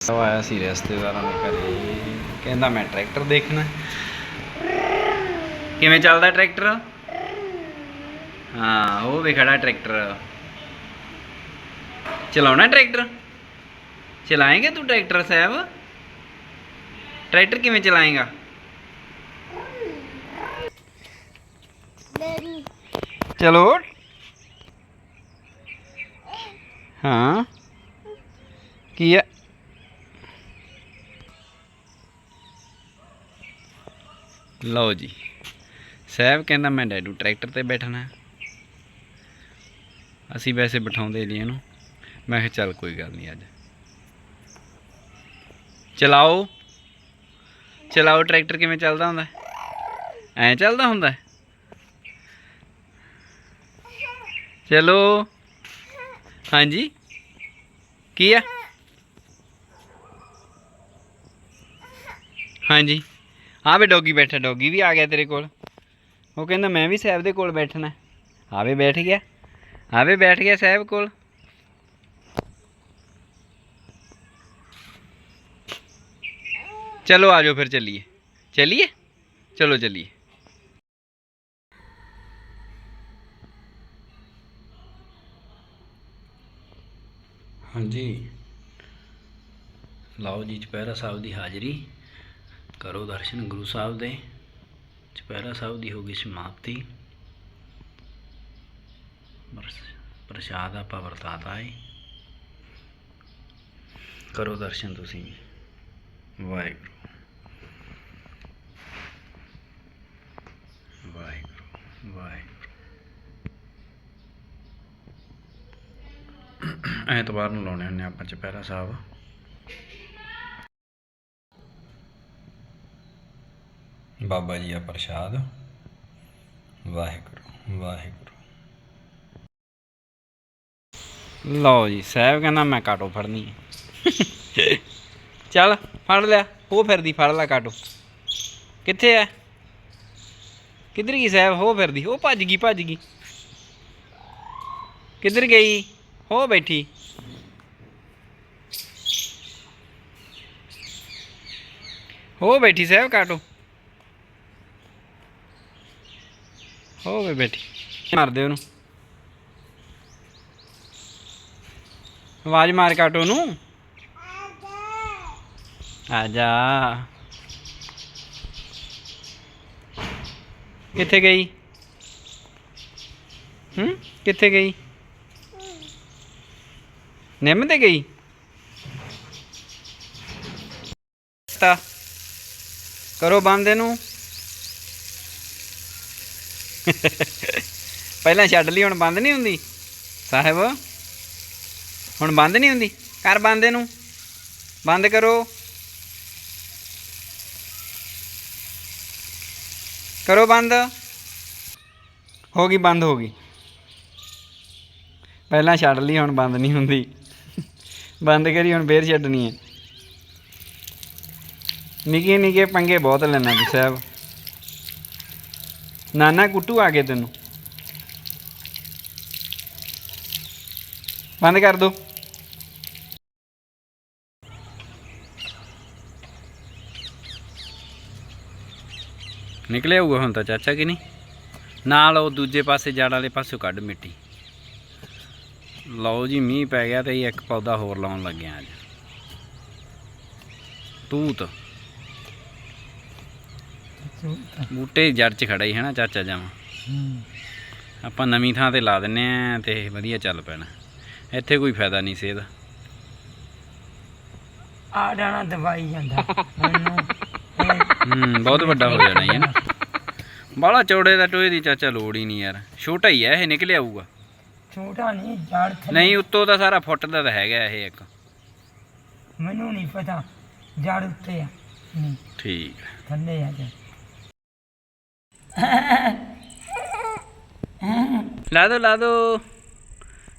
ਉਹ ਆਇਆ ਸੀ ਰਿਸ਼ਤੇਦਾਰਾਂ ਦੇ ਘਰੇ ਕਹਿੰਦਾ ਮੈਂ ਟਰੈਕਟਰ ਦੇਖਣਾ। ਕਿਵੇਂ ਚੱਲਦਾ ਟਰੈਕਟਰ? ਹਾਂ, ਉਹ ਵੀ ਖੜਾ ਟਰੈਕਟਰ। ਚਲਾਉਣਾ ਟਰੈਕਟਰ? ਚਲਾਏਂਗੇ ਤੂੰ ਟਰੈਕਟਰ ਸਾਹਿਬ? ਟਰੈਕਟਰ ਕਿਵੇਂ ਚਲਾਏਂਗਾ? ਚਲੋ। ਹਾਂ। ਕੀ ਹੈ ਲਓ ਜੀ। ਸਾਹਿਬ ਕਹਿੰਦਾ ਮੈਂ ਡੈਡੂ ਟਰੈਕਟਰ ਤੇ ਬੈਠਣਾ। ਅਸੀਂ ਵੈਸੇ ਬਿਠਾਉਂਦੇ ਨਹੀਂ ਇਹਨੂੰ। ਮੈਂ ਕਿਹਾ ਚੱਲ ਕੋਈ ਗੱਲ ਨਹੀਂ ਅੱਜ। ਚਲਾਓ। ਚਲਾਓ ਟਰੈਕਟਰ ਕਿਵੇਂ ਚੱਲਦਾ ਹੁੰਦਾ? ਐ ਚੱਲਦਾ ਹੁੰਦਾ? ਚਲੋ। ਹਾਂਜੀ। ਕੀ ਆ? ਹਾਂਜੀ। ਆ ਵੇ ਡੋਗੀ ਬੈਠਾ, ਡੋਗੀ ਵੀ ਆ ਗਿਆ ਤੇਰੇ ਕੋਲ। ਉਹ ਕਹਿੰਦਾ, ਮੈਂ ਵੀ ਸਾਹਿਬ ਦੇ ਕੋਲ ਬੈਠਣਾ। ਆਵੇ ਬੈਠ ਗਿਆ। ਆਵੇ ਬੈਠ ਗਿਆ ਸਾਹਿਬ ਕੋਲ। ਚਲੋ ਆ ਜਾਓ ਫਿਰ ਚੱਲੀਏ। ਚੱਲੀਏ? ਚਲੋ ਚੱਲੀਏ। ਹਾਂਜੀ। ਲਓ ਜੀ, ਚੁਪਹਿਰਾ ਸਾਹਿਬ ਦੀ ਹਾਜ਼ਰੀ। ਕਰੋ ਦਰਸ਼ਨ ਗੁਰੂ ਸਾਹਿਬ ਦੇ। ਚੁਪਹਿਰਾ ਸਾਹਿਬ ਦੀ ਹੋ ਗਈ ਸਮਾਪਤੀ। ਬਸ ਪ੍ਰਸ਼ਾਦ ਆਪਾਂ ਵਰਤਾਤਾ ਹੈ ਕਰੋ ਦਰਸ਼ਨ ਤੁਸੀਂ। ਵਾਹਿਗੁਰੂ। ਵਾਹਿਗੁਰੂ ਵਾਹਿਗੁਰੂ। ਐਤਵਾਰ ਨੂੰ ਲਾਉਣੇ ਹੁੰਦੇ ਆਪਾਂ ਚੁਪਹਿਰਾ ਸਾਹਿਬ। ਬਾਬਾ ਜੀ ਆ ਪ੍ਰਸ਼ਾਦ। ਵਾਹਿਗੁਰੂ ਵਾਹਿਗੁਰੂ। ਲਓ ਜੀ, ਸਾਹਿਬ ਕਹਿੰਦਾ ਮੈਂ ਕਾਟੋ ਫੜਨੀ ਹੈ ਚੱਲ, ਫੜ ਲਿਆ। ਉਹ ਫਿਰਦੀ, ਫੜ ਲੈ ਕਾਟੋ। ਕਿੱਥੇ ਐ? ਕਿੱਧਰ ਗਈ ਸਾਹਿਬ? ਹੋ ਫਿਰਦੀ। ਉਹ ਭੱਜ ਗਈ ਭੱਜ ਗਈ। ਕਿੱਧਰ ਗਈ? ਹੋ ਬੈਠੀ। ਹੋ ਬੈਠੀ ਸਾਹਿਬ ਕਾਟੋ। ਹੋਵੇ ਬੈਠੀ। ਮਾਰ ਦੇ ਉਹਨੂੰ। ਆਵਾਜ਼ ਮਾਰ ਕਾਟੋ ਉਹਨੂੰ। ਆ ਜਾ। ਕਿੱਥੇ ਗਈ? ਹੂੰ, ਕਿੱਥੇ ਗਈ? ਨਿੰਮ ਤੇ ਗਈ? ਕਰੋ ਬੰਦ ਇਹਨੂੰ। ਪਹਿਲਾਂ ਛੱਡ ਲਈ, ਹੁਣ ਬੰਦ ਨਹੀਂ ਹੁੰਦੀ? ਸਾਹਿਬ, ਹੁਣ ਬੰਦ ਨਹੀਂ ਹੁੰਦੀ? ਕਰ ਬੰਦ ਇਹਨੂੰ? ਬੰਦ ਕਰੋ। ਕਰੋ ਬੰਦ। ਹੋ ਗਈ, ਬੰਦ ਹੋ ਗਈ। ਪਹਿਲਾਂ ਛੱਡ ਲਈ, ਹੁਣ ਬੰਦ ਨਹੀਂ ਹੁੰਦੀ। ਬੰਦ ਕਰੀ, ਹੁਣ ਫੇਰ ਛੱਡਣੀ ਹੈ। ਨਿੱਕੇ ਨਿੱਕੇ ਪੰਗੇ ਬਹੁਤ ਲੈਣਾ ਤੂੰ, ਸਾਹਿਬ। ਨਾਨਾ ਕੁੱਟੂ ਆ ਗਏ ਤੈਨੂੰ। ਬੰਦ ਕਰ ਦੋ। ਨਿਕਲਿਆ ਹੋਊਗਾ ਹੁਣ ਤਾਂ ਚਾਚਾ ਕਿ ਨਹੀਂ? ਨਾਲ ਉਹ ਦੂਜੇ ਪਾਸੇ ਜੜ ਵਾਲੇ ਪਾਸੋਂ ਕੱਢ ਮਿੱਟੀ। ਲਓ ਜੀ, ਮੀਂਹ ਪੈ ਗਿਆ ਤੇ ਇੱਕ ਪੌਦਾ ਹੋਰ ਲਾਉਣ ਲੱਗਿਆ ਅੱਜ। ਤੂਤ ਬੂਟੇ ਜੜ 'ਚ ਖੜਾ ਹੀ ਹੈ ਨਾ ਚਾਚਾ ਜਾਵਾਂ ਆਪਾਂ ਨਵੀਂ ਥਾਂ ਤੇ ਲਾ ਦਿੰਨੇ ਆ ਤੇ ਵਧੀਆ ਚੱਲ ਪੈਣਾ। ਇੱਥੇ ਕੋਈ ਫਾਇਦਾ ਨਹੀਂ ਸੇਧ ਆ ਜਾਣਾ ਦਵਾਈ ਜਾਂਦਾ। ਮੈਨੂੰ ਹੂੰ ਬਹੁਤ ਵੱਡਾ ਹੋ ਜਾਣਾ ਹੀ ਨਾ। ਬਾਲਾ ਚੌੜੇ ਦਾ ਟੋਏ ਦੀ ਚਾਚਾ ਲੋੜ ਹੀ ਨਹੀਂ ਯਾਰ। ਛੋਟਾ ਹੀ ਹੈ ਇਹ ਨਿਕਲਿਆ ਆਊਗਾ ਛੋਟਾ ਨਹੀਂ ਜੜ ਥੱਲੇ। ਨਹੀਂ ਉੱਤੋਂ ਦਾ ਸਾਰਾ ਫੁੱਟ ਦਾ ਤਾਂ ਹੈਗਾ ਇਹ ਇੱਕ। ਮੈਨੂੰ ਨਹੀਂ ਪਤਾ ਜੜ ਉੱਤੇ ਆ। ਨਹੀਂ ਠੀਕ। ਥੱਲੇ ਆ ਜਾ। ਲਾ ਦੋ ਲਾ ਦੋ।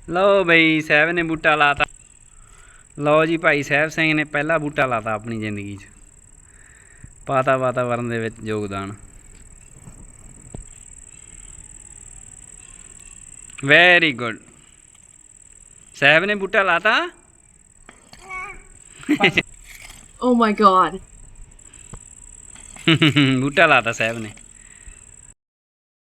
ਲਓ ਬਈ ਸਾਹਿਬ ਨੇ ਬੂਟਾ ਲਾਤਾ। ਲਓ ਜੀ ਭਾਈ ਸਾਹਿਬ ਸਿੰਘ ਨੇ ਪਹਿਲਾ ਬੂਟਾ ਲਾਤਾ ਆਪਣੀ ਜ਼ਿੰਦਗੀ 'ਚ। ਪਾਤਾ ਵਾਤਾਵਰਨ ਦੇ ਵਿੱਚ ਯੋਗਦਾਨ। ਵੈਰੀ ਗੁੱਡ ਸਾਹਿਬ ਨੇ ਬੂਟਾ ਲਾਤਾ? Oh my god. ਬੂਟਾ ਲਾਤਾ ਸਾਹਿਬ ਨੇ।